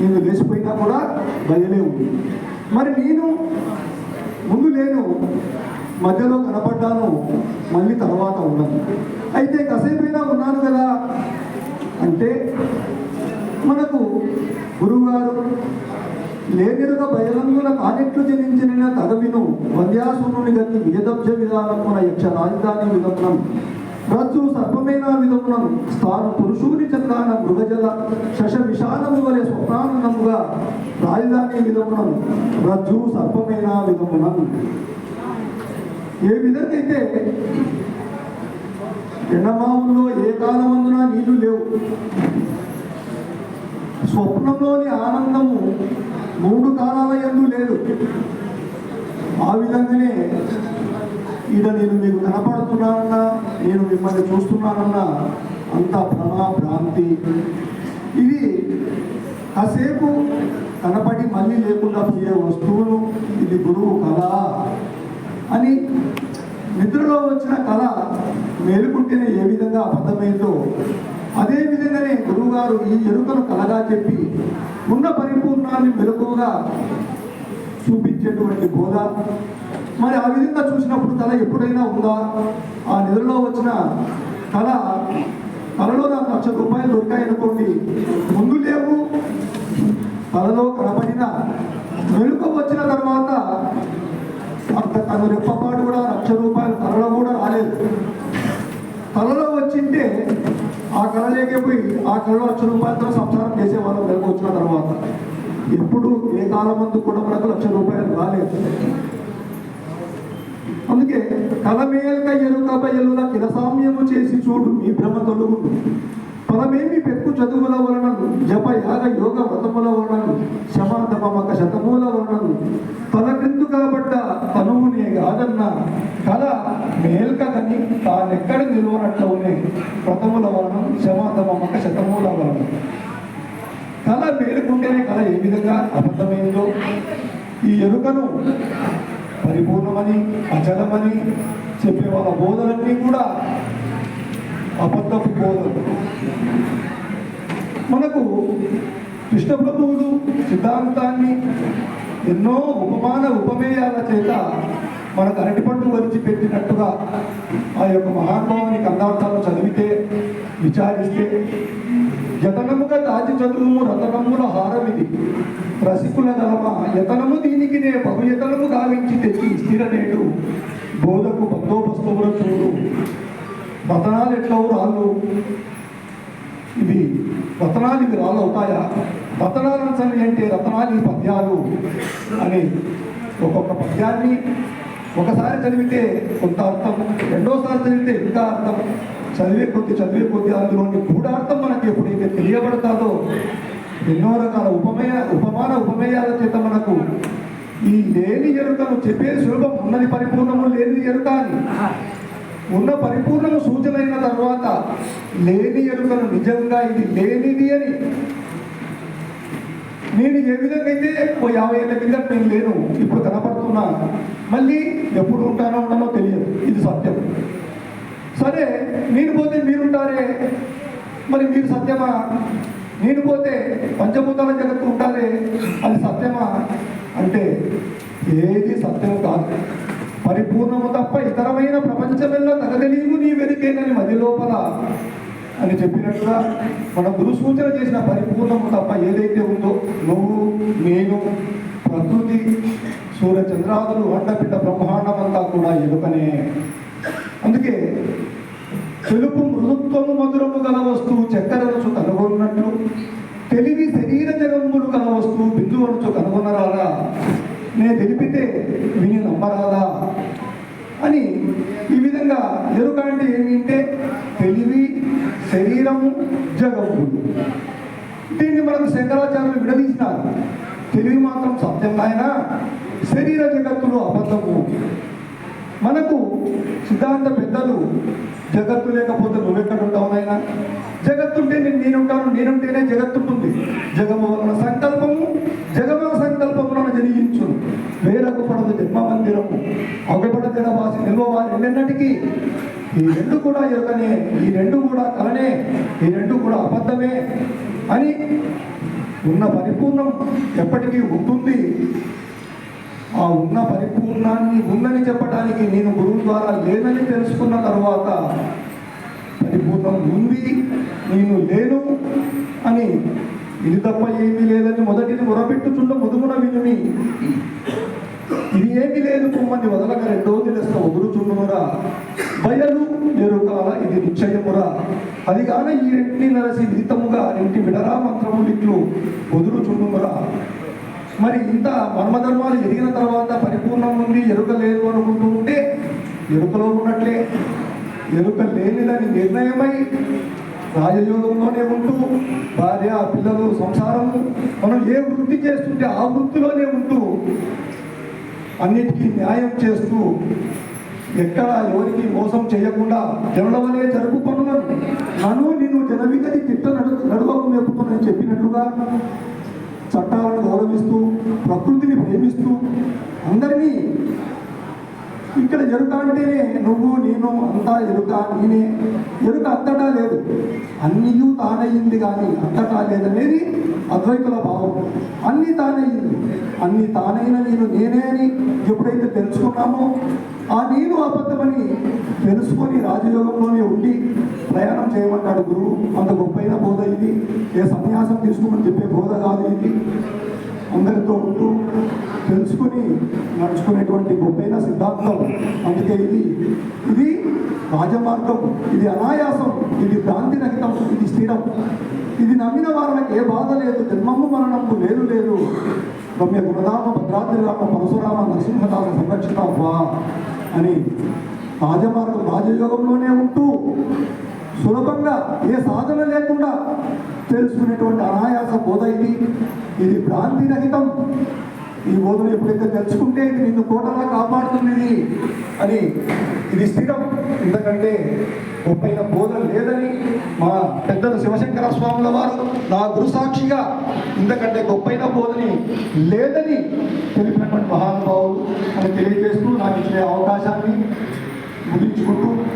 నేను లేచిపోయినా కూడా బయలే ఉంది. మరి నేను ముందు లేను మధ్యలో కనపడ్డాను మళ్ళీ తర్వాత ఉన్నాను. అయితే కసేపైనా ఉన్నాను కదా? అంటే మనకు గురువుగారు లేనిరుగా బయలంగుల కానెట్లు జనించిన తదవిను వంద్యాసునుని గతి విజదబ్జ విధానమున యక్ష రాజధాని విధమునం రజ్జు సర్పమైన విధములను తాను పురుషుని చందాన మృగజల శశ విశాలము వలె స్వప్నానందముగా రాజధాని విధములను రజ్జు సర్పమైన విధములను ఏ విధంగా అయితే ఎండమావుల్లో ఏ కాలమందున నీళ్ళు లేవు స్వప్నంలోని ఆనందము మూడు కాలాల ఎందు లేదు. ఆ విధంగానే ఈడ నేను మీకు కనపడుతున్నానన్నా నేను మిమ్మల్ని చూస్తున్నానన్న అంత భ్రమ భ్రాంతి ఇది కాసేపు కనపడి మళ్ళీ లేకుండా పోయే వస్తువులు ఇది గురువు కళ అని నిద్రలో వచ్చిన కళ మేలుకుంటేనే ఏ విధంగా అబద్ధమైందో అదే విధంగానే గురువుగారు ఈ ఎరుకను కలగా చెప్పి ఉన్న పరిపూర్ణాన్ని మెలకువగా చూపించేటువంటి బోధ. మరి ఆ విధంగా చూసినప్పుడు కళ ఎప్పుడైనా ఉందా? ఆ నిద్రలో వచ్చిన కళ కళలో నాకు లక్ష రూపాయలు దొరికాయనుకోండి ముందు లేవు. కళలో కనపడిన వెనుక వచ్చిన తర్వాత అంత రెప్పపాటు కూడా లక్ష రూపాయలు కళలో కూడా రాలేదు. కళలో వచ్చింటే ఆ కళ లేకపోయి ఆ కళలో లక్ష రూపాయలతో సంసారం చేసేవాళ్ళం వెనుక వచ్చిన తర్వాత. ఎప్పుడు ఏ కాలం కూడా మనకు లక్ష రూపాయలు రాలేదు. అందుకే కలమేల్క ఎరుక బయలుల కిరసామ్యము చేసి చూడు మీ భ్రమ తొలుగు. పదమేమి పెక్కు చదువుల వలనను జప యాగ యోగ వ్రతముల వలనను శమాధమక శతముల వలనను. పద క్రిందు కాబట్ట తనువునే కాదన్న కళ మేల్క కని తానెక్కడ నిలవనట్లవునే. వ్రతముల వలన శమాధమక శతముల వలన కళ మేలుకుంటేనే కళ ఏ విధంగా అబద్ధమైందో. ఈ ఎరుకను పరిపూర్ణమని అచలమని చెప్పే వాళ్ళ బోధలన్నీ కూడా అబద్ధపు బోధలు. మనకు కృష్ణ ప్రభువులు సిద్ధాంతాన్ని ఎన్నో ఉపమాన ఉపమేయాల చేత మనకు అరటిపండు వరిచి పెట్టినట్టుగా ఆ యొక్క మహానుభావుని అందార్థాలు చదివితే విచారిస్తే యతనముగా దాచి చదువు రతనముల హారమిది. రసికుల గలమ యతనము దీనికి నే బహుయతనము గావించి తెచ్చి స్థిర నేడు. బోధకు బందోబస్తువుల చూడు. వతనాలు ఎట్లవు రాళ్ళు? ఇవి వతనాలు ఇవి రాళ్ళు అవుతాయా? రతనాలు అంచని అంటే రతనాలు ఈ పద్యాలు అని ఒక్కొక్క పద్యాన్ని ఒకసారి చదివితే కొంత అర్థం రెండోసారి చదివితే ఇంకా అర్థం. చదివే కొద్ది చదివే కొద్ది అందులోని గూఢార్థం మనకి ఎప్పుడైతే తెలియబడతాదో ఎన్నో రకాల ఉపమేయ ఉపమాన ఉపమేయాల చేత మనకు ఈ లేని ఎరుకను చెప్పేది సులభం ఉన్నది పరిపూర్ణము లేని ఎరుక అని. ఉన్న పరిపూర్ణము సూచనైన తర్వాత లేని ఎరుకను నిజంగా ఇది లేనిది అని. నేను ఏ విధంగా అయితే ఓ యాభై ఏళ్ళ కింద నేను లేను ఇప్పుడు కనపడుతున్నా మళ్ళీ ఎప్పుడు ఉంటానో ఉండనో తెలియదు. ఇది సత్యం. సరే నేను పోతే మీరుంటారే? మరి మీరు సత్యమా? నేను పోతే పంచభూతాల జగత్తు ఉంటారే? అది సత్యమా? అంటే ఏది సత్యం కాదు. పరిపూర్ణము తప్ప ఇతరమైన ప్రపంచమెల్లా తగదలీము నీ వెరికేనని మది లోపల అని చెప్పినట్టుగా మన గురు సూచన చేసిన పరిపూర్ణము తప్ప ఏదైతే ఉందో నువ్వు నేను ప్రకృతి సూర్య చంద్రాదులు అండపిట్ట బ్రహ్మాండమంతా కూడా ఎదుకనే అందుకే తెలుపు మృదుత్వము మధురము గల వస్తువు చక్కెరనుచు కనుగొన్నట్లు తెలివి శరీర జగమ్ములు కల వస్తువు బిందువనుచు కనుగొనరాదా? నేను తెలిపితే విని నమ్మరాదా? అని ఈ విధంగా ఎరుక అంటే ఏమి అంటే తెలివి శరీరము జగములు దీన్ని మనకు శంకరాచార్యులు విడదీసినారు. తెలివి మాత్రం సత్యం ఆయన శరీర జగత్తులో అబద్ధము. మనకు సిద్ధాంత పెద్దలు జగత్తు లేకపోతే నువ్వెక్కడ ఉంటావు నాయన? జగత్తుంటే నేను నేనుంటాను నేనుంటేనే జగత్తుంటుంది. జగమోహన సంకల్పము జగమోహన సంకల్పములను జరిగించు వేరొక పడదు జన్మ మందిరము ఒకపడ జడవాసి నిల్వవారి ఎన్నెన్నటికీ. ఈ రెండు కూడా ఎరుకనే ఈ రెండు కూడా కలనే ఈ రెండు కూడా అబద్ధమే అని ఉన్న పరిపూర్ణం ఎప్పటికీ ఉంటుంది. ఆ ఉన్న పరిపూర్ణాన్ని ఉందని చెప్పడానికి నేను గురువు ద్వారా లేనని తెలుసుకున్న తర్వాత పరిపూర్ణం ఉంది నేను లేను అని ఇది తప్ప ఏమీ లేదని మొదటిది మొరపెట్టుచుండ ముదుమున వినుమి. ఇది ఏమీ లేదు కుమ్మని వదలక రెండోది లెస్త వదులుచుండుమురా బయలు ఎరుకాల ఇది నిశ్చయమురా. అది కాన ఈ రెంటిని నరసి విదితముగా రెంటి విడరా మంత్రములిట్లు వదులుచుండుమురా మరి ఇంత మర్మధర్మాలు ఎదిగిన తర్వాత పరిపూర్ణం ఉంది ఎరుక లేదు అనుకుంటూ ఉంటే ఎరుకలో ఉన్నట్లే. ఎరుక లేనిదని నిర్ణయమై రాజయోగంలోనే ఉంటూ భార్య పిల్లలు సంసారము మనం ఏ వృత్తి చేస్తుంటే ఆ వృత్తిలోనే ఉంటూ అన్నిటికీ న్యాయం చేస్తూ ఎక్కడ ఎవరికి మోసం చేయకుండా జనులవలే జరుపు పనులను. నన్ను నిన్ను జనవిగతి తిట్ట నడు నడువకు మెప్పుకొని చెప్పినట్లుగా చట్టాలను గౌరవిస్తూ ప్రకృతిని ప్రేమిస్తూ అందరినీ ఇక్కడ ఎరుక అంటేనే నువ్వు నేను అంతా ఎరుక నేనే. ఎరుక అంతటా లేదు. అన్నీయూ తానయ్యింది కానీ అంతటా లేదనేది అద్వైతుల భావం. అన్నీ తానయ్యింది. అన్ని తానైన నేను నేనే అని ఎప్పుడైతే తెలుసుకున్నామో ఆ నేను అబద్ధమని తెలుసుకొని రాజయోగంలోనే ఉండి ప్రయాణం చేయమంటాడు గురువు. అంత గొప్పైన బోధ ఇది. ఏ సన్యాసం తీసుకోమని చెప్పే బోధ కాదు ఇది. అందరితో ఉంటూ తెలుసుకుని నడుచుకునేటువంటి గొప్పైన సిద్ధాంతం. అందుకే ఇది ఇది రాజమార్గం ఇది అనాయాసం ఇది భ్రాంతి రహితం ఇది స్థిరం. ఇది నమ్మిన వారికి ఏ బాధ లేదు జన్మము మరణము లేదు లేదు. రమ్య గుణరామ భద్రాద్రి రామ పరశురామ నరసింహరామ సంరక్షిత వా అని రాజమార్గం రాజయోగంలోనే ఉంటూ సులభంగా ఏ సాధన లేకుండా తెలుసుకునేటువంటి అనాయాస బోధ ఇది. ఇది భ్రాంతి రహితం ఈ బోధన ఎప్పుడైతే తెలుసుకుంటే ఇది నిన్ను కోటలా కాపాడుతుంది అని ఇది స్థిరం. ఎందుకంటే గొప్పైన బోధ లేదని మా పెద్దలు శివశంకర స్వాముల వారు నా గురు సాక్షిగా ఇంతకంటే గొప్పైన బోధని లేదని తెలిపినటువంటి మహానుభావులు అని తెలియజేస్తూ నాకు ఇచ్చే అవకాశాన్ని ముగించుకుంటూ